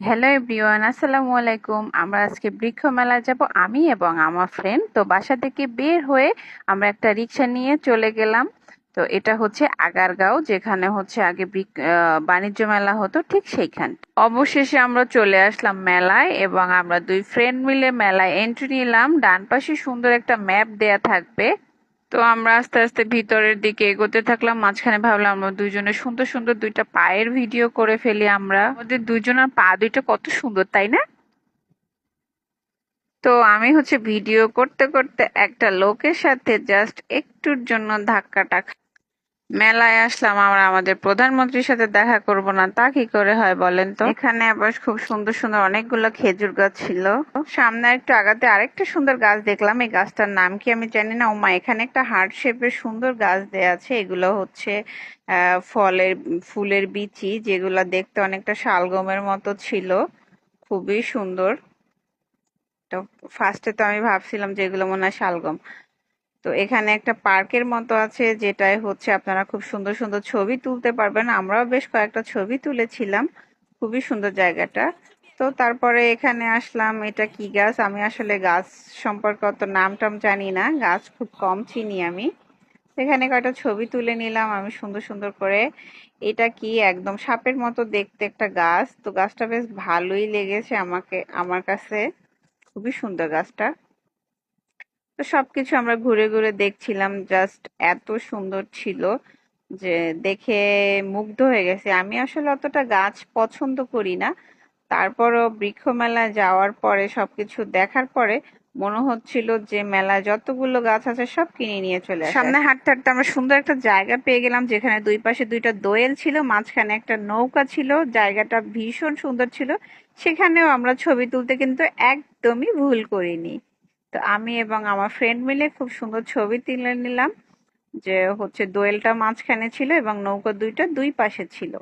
Hello everyone, আসসালামু আলাইকুম। আমরা আজকে বৃক্ষ মেলায় যাব, আমি এবং আমার ফ্রেন্ড তো বাসা থেকে বের হয়ে আমরা একটা রিক্সা নিয়ে চলে গেলাম। তো এটা হচ্ছে আগারগাঁও, যেখানে হচ্ছে আগে বাণিজ্য মেলা হতো, ঠিক সেইখান। অবশেষে আমরা চলে আসলাম মেলায় এবং আমরা দুই ফ্রেন্ড মিলে মেলায় এন্ট্রি নিলাম। ডান পাশে সুন্দর একটা ম্যাপ দেয়া থাকবে। তো আমরা আস্তে আস্তে ভিতরের দিকে এগোতে থাকলাম। মাঝখানে ভাবলাম আমরা দুইজনে সুন্দর সুন্দর দুইটা পায়ের ভিডিও করে ফেলি আমরা। আমাদের দুইজনের পা দুইটা কত সুন্দর, তাই না? তো আমি হচ্ছে ভিডিও করতে করতে একটা লোকের সাথে জাস্ট একটুর জন্য ধাক্কাটা মেলায় আসলাম, আমরা আমাদের প্রধানমন্ত্রীর সাথে দেখা করব না, তা কি করে হয় বলেন তো? এখানে আবার খুব সুন্দর সুন্দর অনেকগুলো খেজুর গাছ ছিল। সামনে একটু আগাতে আরেকটা সুন্দর গাছ দেখলাম, এই গাছটার নাম কি আমি জানি না। ওমা এখানে একটা হার্ট শেপের সুন্দর গাছ দেয়া আছে, এগুলো হচ্ছে ফলের, ফুলের বিচি, যেগুলো দেখতে অনেকটা শালগমের মতো ছিল। খুবই সুন্দর। তো ফার্স্টে তো আমি ভাবছিলাম যে এগুলো মনে হয় শালগম। তো এখানে একটা পার্কের মতো আছে, যেটায় হচ্ছে আপনারা খুব সুন্দর সুন্দর ছবি তুলতে পারবেন। আমরাও বেশ কয়েকটা ছবি তুলেছিলাম, খুবই সুন্দর জায়গাটা। তো তারপরে এখানে আসলাম, এটা কি গাছ? আমি আসলে গাছ সম্পর্কে অত নাম টাম জানি না, গাছ খুব কম চিনি আমি। এখানে কয়টা ছবি তুলে নিলাম, আমি সুন্দর সুন্দর করে। এটা কি একদম সাপের মতো দেখতে একটা গাছ। তো গাছটা বেশ ভালোই লেগেছে আমাকে, আমার কাছে। খুবই সুন্দর গাছটা। তো সবকিছু আমরা ঘুরে ঘুরে দেখছিলাম জাস্ট এত সুন্দর ছিল যে দেখে মুগ্ধ হয়ে গেছে। আমি আসলে অতটা গাছ পছন্দ করি না। তারপরও বৃক্ষ মেলায় যাওয়ার পরে সবকিছু দেখার পরে মনে হচ্ছিল যে মেলা যতগুলো গাছ আছে সব কিনে নিয়ে চলে সামনে হাঁটতে হাঁটতে আমরা সুন্দর একটা জায়গা পেয়ে গেলাম, যেখানে দুই পাশে দুইটা দোয়েল ছিল, মাঝখানে একটা নৌকা ছিল, জায়গাটা ভীষণ সুন্দর ছিল। সেখানেও আমরা ছবি তুলতে কিন্তু একদমই ভুল করিনি। তো আমি এবং আমার ফ্রেন্ড মিলে খুব সুন্দর ছবি তুলে নিলাম, যে হচ্ছে দোয়েলটা মাঝখানে ছিল এবং নৌকা দুইটা দুই পাশে ছিল।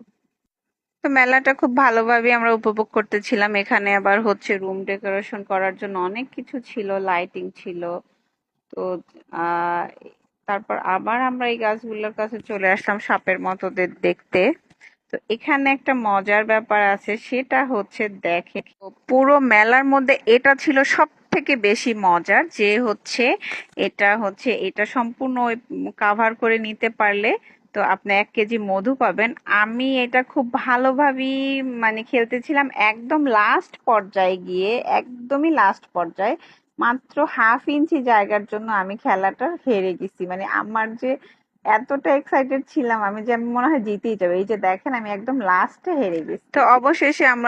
তো মেলাটা খুব ভালোভাবে আমরা উপভোগ করতেছিলাম। এখানে আবার হচ্ছে রুম ডেকোরেশন করার জন্য অনেক কিছু ছিল লাইটিং ছিল। তো তারপর আবার আমরা এই গাছগুলোর কাছে চলে আসলাম সাপের মতো দেখতে। তো এখানে একটা মজার ব্যাপার আছে, সেটা হচ্ছে দেখে, পুরো মেলার মধ্যে এটা ছিল সব থেকে বেশি মজার যে হচ্ছে এটা হচ্ছে এটা সম্পূর্ণ কাভার করে নিতে পারলে তো আপনি এক কেজি মধু পাবেন। আমি এটা খুব ভালোভাবেই মানে খেলতেছিলাম একদম লাস্ট পর্যায়ে গিয়ে, একদমই লাস্ট পর্যায়ে। মাত্র হাফ ইঞ্চি জায়গার জন্য আমি খেলাটা হেরে গেছি। মানে আমার যে এতটা এক্সাইটেড ছিলাম, আমি যে আমি মনে হয় জিতেই যাবে। এই যে দেখেন আমি একদম লাস্টে হেরে গেছি। তো অবশেষে আমরা